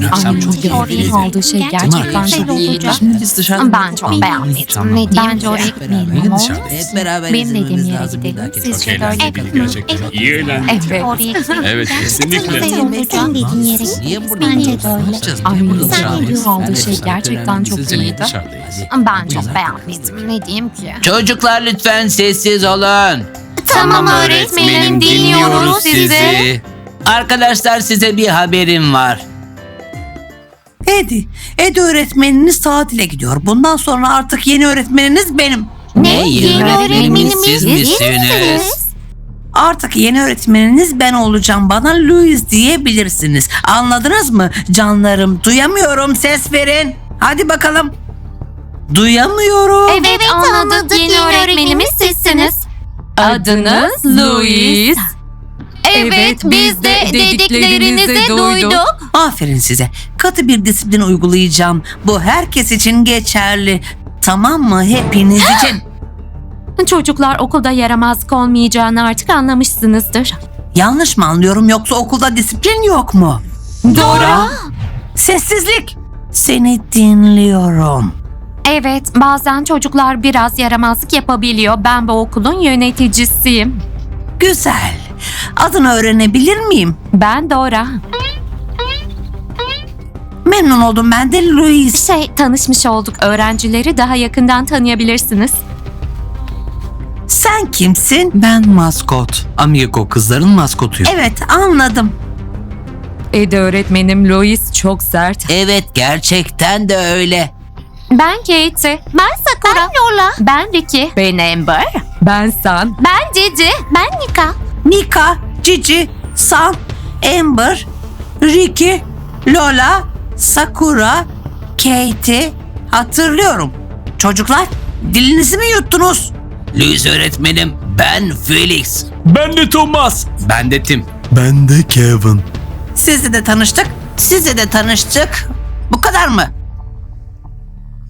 Dün akşam çok Lori'nin keyifliydi. aldığı şey gerçekten çok iyiydi. Şimdi biz dışarıda Ben çok beğendim. Tamam. Ne diyeyim Bence oraya gitmeyelim ama. Hep beraber Benim dediğim yere gidelim. Sizce de öyle değil mi? gerçekten. İyi eğlendik. Evet. Oraya gidelim. Evet kesinlikle. Senin dediğin yere burada Bence de öyle. Lori'nin oturuyoruz? aldığı şey gerçekten çok iyiydi. Ben çok beğenmiştim. Ne diyeyim ki? Çocuklar lütfen sessiz olun. Tamam öğretmenim dinliyoruz sizi. Arkadaşlar size bir haberim var. Edi, Edi öğretmeniniz tatile gidiyor. Bundan sonra artık yeni öğretmeniniz benim. Ne? yeni Yeni öğretmenimiz siz misiniz? Artık yeni öğretmeniniz ben olacağım. Bana Louis diyebilirsiniz. Anladınız mı? Canlarım duyamıyorum ses verin. Hadi bakalım. Duyamıyorum. Evet, anladık. Yeni öğretmenimiz sizsiniz. Adınız Louis. Evet biz de dediklerinizi duyduk. Aferin size. Katı bir disiplin uygulayacağım. Bu herkes için geçerli. Tamam mı? Hepiniz için. Çocuklar okulda yaramazlık olmayacağını artık anlamışsınızdır. Yanlış mı anlıyorum yoksa okulda disiplin yok mu? Dora. Sessizlik. Seni dinliyorum. Evet, bazen çocuklar biraz yaramazlık yapabiliyor. Ben bu okulun yöneticisiyim. Güzel. Adını öğrenebilir miyim? Ben Dora. Memnun oldum ben de Louis. Şey, tanışmış olduk. Öğrencileri daha yakından tanıyabilirsiniz. Sen kimsin? Ben maskot. Amigo kızların maskotuyum. Evet anladım. Ede öğretmenim Louis çok sert. Evet gerçekten de öyle. Ben Katie. Ben Sakura. Ben Lola. Ben Ricky. Ben Amber. Ben San. Ben Cici. Ben Nika. Nika, Cici, San, Amber, Ricky, Lola, Sakura, Katie. Hatırlıyorum. Çocuklar dilinizi mi yuttunuz? Louis öğretmenim ben Felix. Ben de Thomas. Ben de Tim. Ben de Kevin. Sizle de tanıştık. Sizle de tanıştık. Bu kadar mı?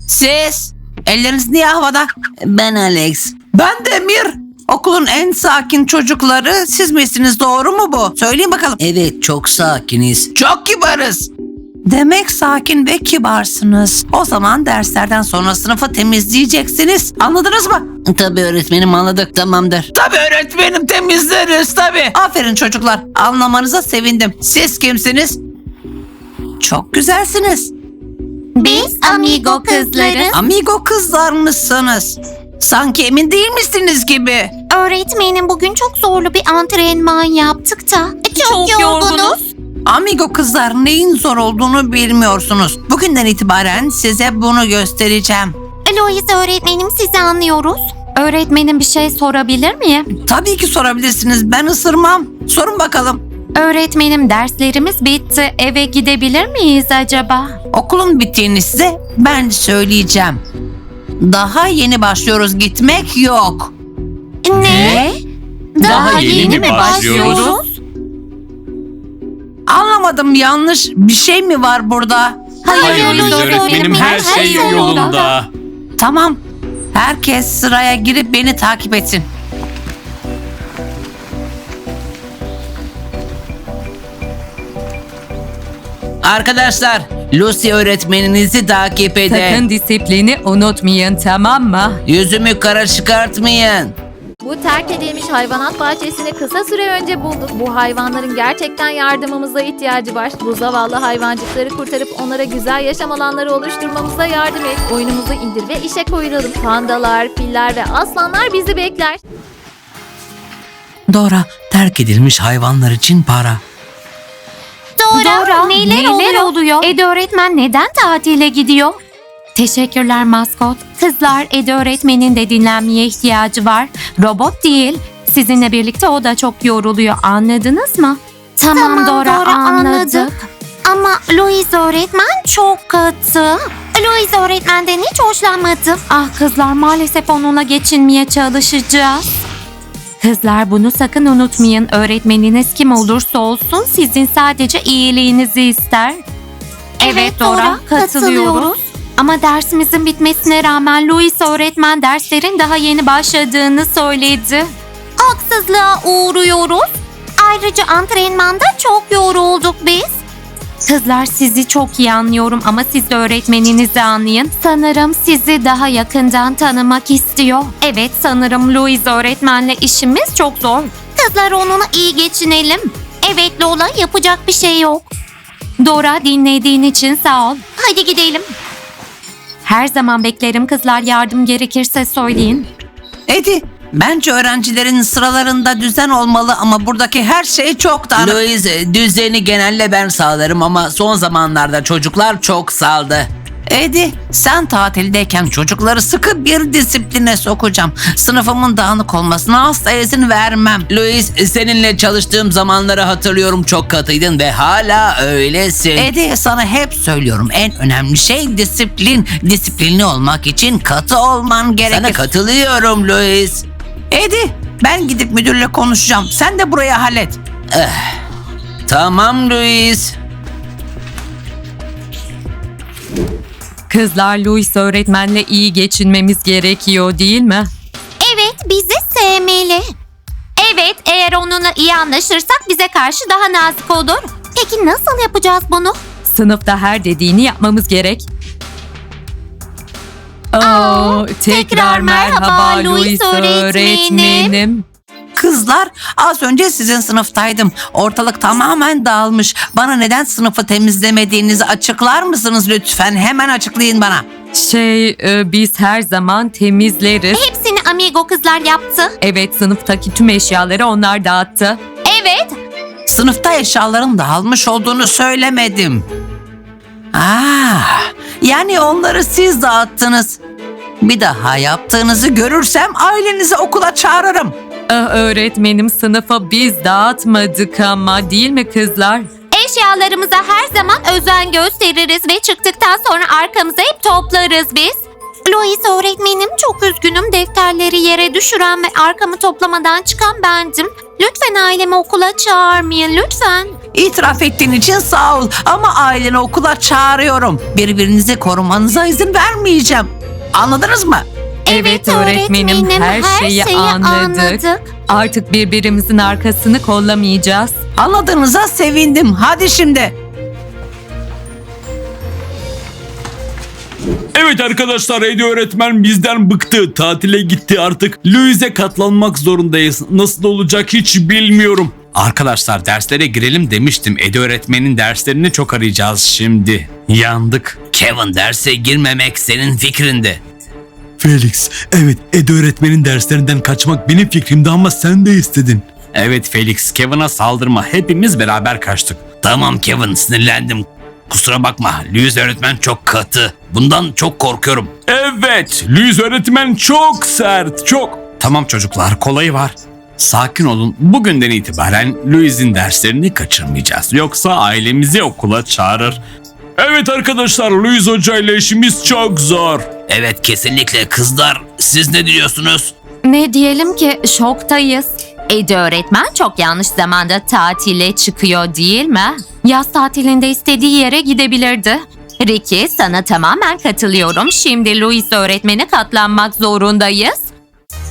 Siz? Elleriniz niye havada? Ben Alex. Ben de Emir. Okulun en sakin çocukları siz misiniz doğru mu bu? Söyleyin bakalım. Evet çok sakiniz. Çok kibarız. Demek sakin ve kibarsınız. O zaman derslerden sonra sınıfı temizleyeceksiniz. Anladınız mı? Tabii öğretmenim anladık tamamdır. Tabii öğretmenim temizleriz tabii. Aferin çocuklar. Anlamanıza sevindim. Siz kimsiniz? Çok güzelsiniz. Biz Amigo kızları. Amigo kızlar mısınız? Sanki emin değil misiniz gibi. Öğretmenim bugün çok zorlu bir antrenman yaptık da. Çok, Çok yorgunuz. yorgunuz. Amigo kızlar neyin zor olduğunu bilmiyorsunuz. Bugünden itibaren size bunu göstereceğim. Louis öğretmenim sizi anlıyoruz. Öğretmenim bir şey sorabilir miyim? Tabii ki sorabilirsiniz. Ben ısırmam. Sorun bakalım. Öğretmenim derslerimiz bitti. Eve gidebilir miyiz acaba? Okulun bittiğini size ben söyleyeceğim. Daha yeni başlıyoruz. Gitmek yok. Ne? Daha, yeni mi başlıyoruz? Anlamadım yanlış bir şey mi var burada? Hayır Louis Louis öğretmenim her şey yolunda. Tamam. Herkes sıraya girip beni takip etsin. Arkadaşlar Lucy öğretmeninizi takip edin. disiplini unutmayın tamam mı? Yüzümü kara çıkartmayın. Bu terk edilmiş hayvanat bahçesini kısa süre önce bulduk. Bu hayvanların gerçekten yardımımıza ihtiyacı var. Bu zavallı hayvancıkları kurtarıp onlara güzel yaşam alanları oluşturmamıza yardım et. Oyunumuzu indir ve işe koyulalım. Pandalar, filler ve aslanlar bizi bekler. Dora terk edilmiş hayvanlar için para. Dora, neler, oluyor? Ede öğretmen neden tatile gidiyor? Teşekkürler maskot. Kızlar Ede öğretmenin de dinlenmeye ihtiyacı var. Robot değil. Sizinle birlikte o da çok yoruluyor. Anladınız mı? Tamam, Dora, anladık. Ama Louis öğretmen çok katı. Louis öğretmenden hiç hoşlanmadım. Ah kızlar maalesef onunla geçinmeye çalışacağız. Kızlar bunu sakın unutmayın. Öğretmeniniz kim olursa olsun sizin sadece iyiliğinizi ister. Evet, Dora, katılıyoruz. Ama dersimizin bitmesine rağmen Louis öğretmen derslerin daha yeni başladığını söyledi. Haksızlığa uğruyoruz. Ayrıca antrenmanda çok yorulduk biz. Kızlar sizi çok iyi anlıyorum ama siz de öğretmeninizi anlayın. Sanırım sizi daha yakından tanımak istiyor. Evet sanırım Louise öğretmenle işimiz çok zor. Kızlar onunla iyi geçinelim. Evet Lola yapacak bir şey yok. Dora dinlediğin için sağ ol. Hadi gidelim. Her zaman beklerim kızlar yardım gerekirse söyleyin. Edi, bence öğrencilerin sıralarında düzen olmalı ama buradaki her şey çok dağınık. Louise düzeni genelde ben sağlarım ama son zamanlarda çocuklar çok saldı. Edi, sen tatildeyken çocukları sıkı bir disipline sokacağım. Sınıfımın dağınık olmasına asla izin vermem. Louise seninle çalıştığım zamanları hatırlıyorum çok katıydın ve hala öylesin. Edi sana hep söylüyorum en önemli şey disiplin. Disiplinli olmak için katı olman gerekir. Sana katılıyorum Louise. Edi ben gidip müdürle konuşacağım. Sen de buraya hallet. Tamam Louise. Kızlar Louise öğretmenle iyi geçinmemiz gerekiyor değil mi? Evet bizi sevmeli. Evet eğer onunla iyi anlaşırsak bize karşı daha nazik olur. Peki nasıl yapacağız bunu? Sınıfta her dediğini yapmamız gerek. Oo, Aa, tekrar merhaba Louise öğretmenim. Kızlar az önce sizin sınıftaydım. Ortalık tamamen dağılmış. Bana neden sınıfı temizlemediğinizi açıklar mısınız lütfen? Hemen açıklayın bana. Şey e, biz her zaman temizleriz. Hepsini amigo kızlar yaptı. Evet sınıftaki tüm eşyaları onlar dağıttı. Evet. Sınıfta eşyaların dağılmış olduğunu söylemedim. Ah, yani onları siz dağıttınız. Bir daha yaptığınızı görürsem ailenizi okula çağırırım. Ah, öğretmenim sınıfa biz dağıtmadık ama değil mi kızlar? Eşyalarımıza her zaman özen gösteririz ve çıktıktan sonra arkamıza hep toplarız biz. Louise öğretmenim çok üzgünüm defterleri yere düşüren ve arkamı toplamadan çıkan bendim. Lütfen ailemi okula çağırmayın lütfen. İtiraf ettiğin için sağ ol ama aileni okula çağırıyorum. Birbirinizi korumanıza izin vermeyeceğim. Anladınız mı? Evet, öğretmenim, her şeyi anladık. Artık birbirimizin arkasını kollamayacağız. Anladığınıza sevindim. Hadi şimdi. Evet arkadaşlar Edi öğretmen bizden bıktı. Tatile gitti artık. Louise'e katlanmak zorundayız. Nasıl olacak hiç bilmiyorum. Arkadaşlar derslere girelim demiştim. Edi öğretmenin derslerini çok arayacağız şimdi. Yandık. Kevin derse girmemek senin fikrindi. Felix, evet Ed öğretmenin derslerinden kaçmak benim fikrimdi ama sen de istedin. Evet Felix Kevin'a saldırma. Hepimiz beraber kaçtık. Tamam Kevin sinirlendim. Kusura bakma Louise öğretmen çok katı. Bundan çok korkuyorum. Evet Louise öğretmen çok sert çok. Tamam çocuklar kolayı var. Sakin olun. Bugünden itibaren Louise'in derslerini kaçırmayacağız. Yoksa ailemizi okula çağırır. Evet arkadaşlar Louise Hoca ile işimiz çok zor. Evet kesinlikle kızlar siz ne diyorsunuz? Ne diyelim ki şoktayız. Edi öğretmen çok yanlış zamanda tatile çıkıyor değil mi? Yaz tatilinde istediği yere gidebilirdi. Ricky sana tamamen katılıyorum. Şimdi Louis öğretmene katlanmak zorundayız.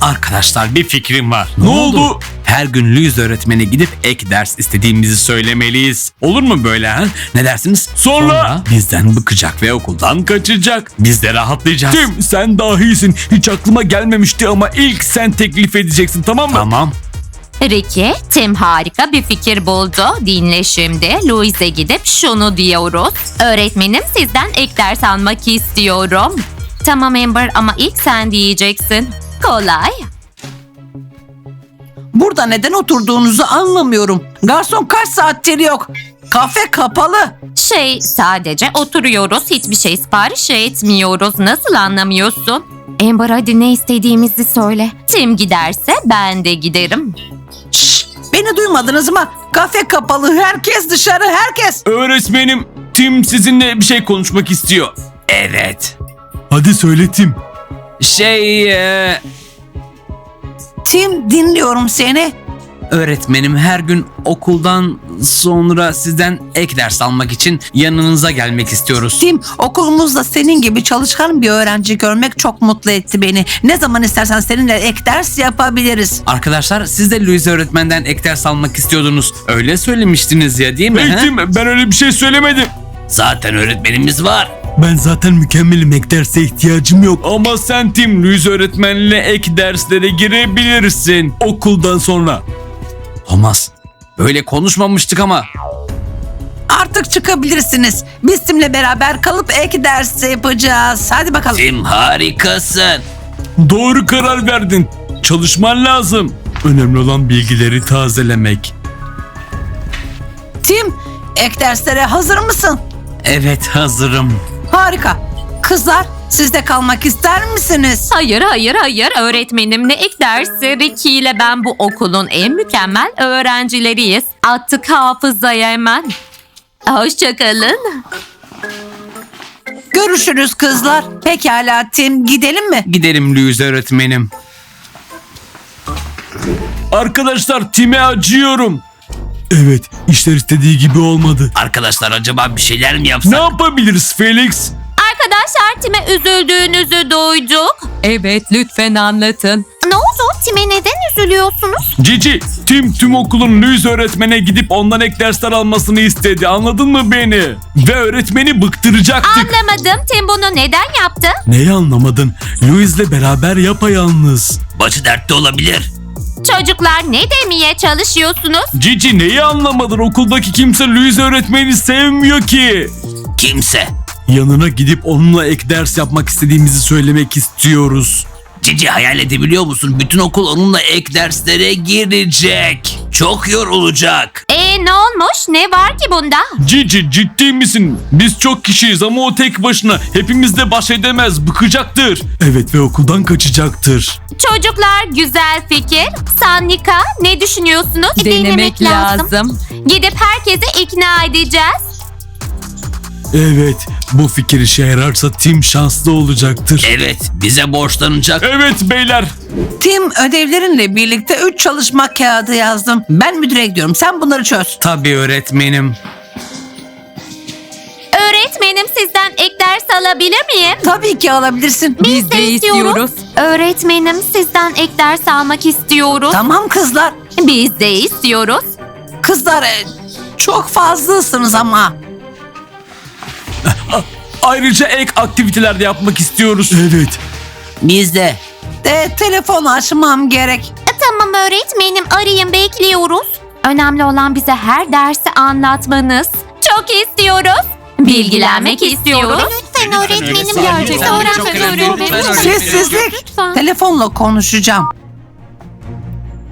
Arkadaşlar bir fikrim var. Ne oldu? Her gün Louise öğretmene gidip ek ders istediğimizi söylemeliyiz. Olur mu böyle ha? Ne dersiniz? Sonra, bizden bıkacak ve okuldan kaçacak. Biz de rahatlayacağız. Tim sen dahisin. Hiç aklıma gelmemişti ama ilk sen teklif edeceksin tamam mı? Tamam. Ricky, Tim harika bir fikir buldu. Dinle şimdi. Louis'e gidip şunu diyoruz. Öğretmenim sizden ek ders almak istiyorum. Tamam Amber ama ilk sen diyeceksin. Kolay. Burada neden oturduğunuzu anlamıyorum. Garson kaç saattir yok. Kafe kapalı. Şey sadece oturuyoruz hiçbir şey sipariş etmiyoruz. Nasıl anlamıyorsun? Amber hadi ne istediğimizi söyle. Tim giderse ben de giderim. Beni duymadınız mı? Kafe kapalı. Herkes dışarı. Herkes. Öğretmenim Tim sizinle bir şey konuşmak istiyor. Evet. Hadi söyle Tim. Şey e, Tim dinliyorum seni. Öğretmenim her gün okuldan sonra sizden ek ders almak için yanınıza gelmek istiyoruz. Tim okulumuzda senin gibi çalışkan bir öğrenci görmek çok mutlu etti beni. Ne zaman istersen seninle ek ders yapabiliriz. Arkadaşlar siz de Louise öğretmenden ek ders almak istiyordunuz. Öyle söylemiştiniz ya değil mi? he? Eğitim ben öyle bir şey söylemedim. Zaten öğretmenimiz var. Ben zaten mükemmelim ek derse ihtiyacım yok. Ama sen Tim Louise öğretmenle ek derslere girebilirsin. Okuldan sonra. Olmaz. Öyle konuşmamıştık ama. Artık çıkabilirsiniz. Biz Tim'le beraber kalıp ek ders yapacağız. Hadi bakalım. Tim harikasın. Doğru karar verdin. Çalışman lazım. Önemli olan bilgileri tazelemek. Tim ek derslere hazır mısın? Evet hazırım. Harika. Kızlar siz de kalmak ister misiniz? Hayır hayır hayır öğretmenimle ek dersi Ricky ile ben bu okulun en mükemmel öğrencileriyiz. Attık hafızaya hemen. Hoşçakalın. Görüşürüz kızlar. Pekala Tim gidelim mi? Gidelim Louise öğretmenim. Arkadaşlar Tim'e acıyorum. Evet işler istediği gibi olmadı. Arkadaşlar acaba bir şeyler mi Ne yapsak? yapabiliriz Felix? Arkadaşlar Tim'e üzüldüğünüzü duyduk. Evet lütfen anlatın. Ne oldu? Tim'e neden üzülüyorsunuz? Cici, Tim tüm okulun Louise öğretmene gidip ondan ek dersler almasını istedi. Anladın mı beni? Ve öğretmeni bıktıracaktık. Anlamadım. Tim bunu neden yaptı? Neyi anlamadın? Louis'le beraber yapayalnız. Başı dertte olabilir. Çocuklar ne demeye çalışıyorsunuz? Cici neyi anlamadın? Okuldaki kimse Louise öğretmeni sevmiyor ki. Kimse. Yanına gidip onunla ek ders yapmak istediğimizi söylemek istiyoruz. Cici hayal edebiliyor musun? Bütün okul onunla ek derslere girecek. Çok yorulacak. E ne olmuş? Ne var ki bunda? Cici ciddi misin? Biz çok kişiyiz ama o tek başına hepimizle baş edemez, bıkacaktır. Evet ve okuldan kaçacaktır. Çocuklar güzel fikir. Sannika ne düşünüyorsunuz? Denemek lazım. Gidip herkesi ikna edeceğiz. Evet bu fikir işe yararsa Tim şanslı olacaktır. Evet bize borçlanacak. Evet beyler. Tim ödevlerinle birlikte 3 çalışma kağıdı yazdım. Ben müdüre gidiyorum. Sen bunları çöz. Tabii öğretmenim. Öğretmenim sizden ek ders alabilir miyim? Tabii ki alabilirsin. Biz de istiyoruz. Öğretmenim sizden ek ders almak istiyoruz. Tamam kızlar. Biz de istiyoruz. Kızlar e, çok fazlasınız ama. Ayrıca ek aktiviteler de yapmak istiyoruz. Evet Biz de. De telefon açmam gerek. E, Tamam öğretmenim arayın bekliyoruz. Önemli olan bize her dersi anlatmanız. Çok istiyoruz. Bilgilenmek istiyoruz. Lütfen öğretmenim öğretmenim, gerçekten lütfen, çok önemli, öğretmenim. lütfen Sessizlik. Lütfen. Telefonla konuşacağım.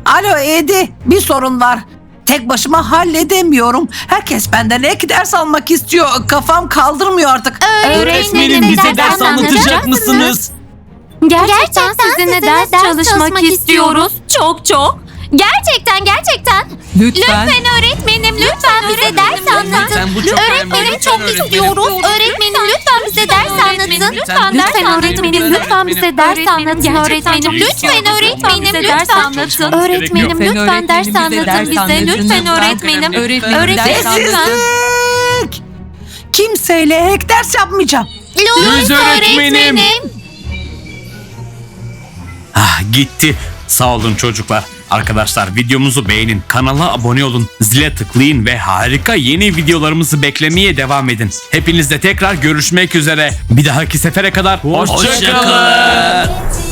Alo Edi bir sorun var. Tek başıma halledemiyorum. Herkes benden ek ders almak istiyor. Kafam kaldırmıyor artık. Öğretmenim bize ders anlatacak mısınız? Gerçekten sizinle ders çalışmak istiyoruz. Çok çok. Gerçekten gerçekten. Lütfen. Lütfen öğretmenim lütfen bize ders anlatın. Sen bu çok Öğretmenim çok istiyoruz. Öğretmenim lütfen bize ders anlatın. Lütfen ders öğretmenim lütfen bize ders anlatın öğretmenim. Lütfen öğretmenim lütfen. anlatın. Öğretmenim lütfen ders anlatın bize. Lütfen öğretmenim. Öğretmenim lütfen. Sessizlik. Kimseyle ek ders yapmayacağım. Louis öğretmenim. Ah gitti. Sağ olun çocuklar. Arkadaşlar videomuzu beğenin, kanala abone olun, zile tıklayın ve harika yeni videolarımızı beklemeye devam edin. Hepinizle tekrar görüşmek üzere. Bir dahaki sefere kadar hoşçakalın. Hoşça.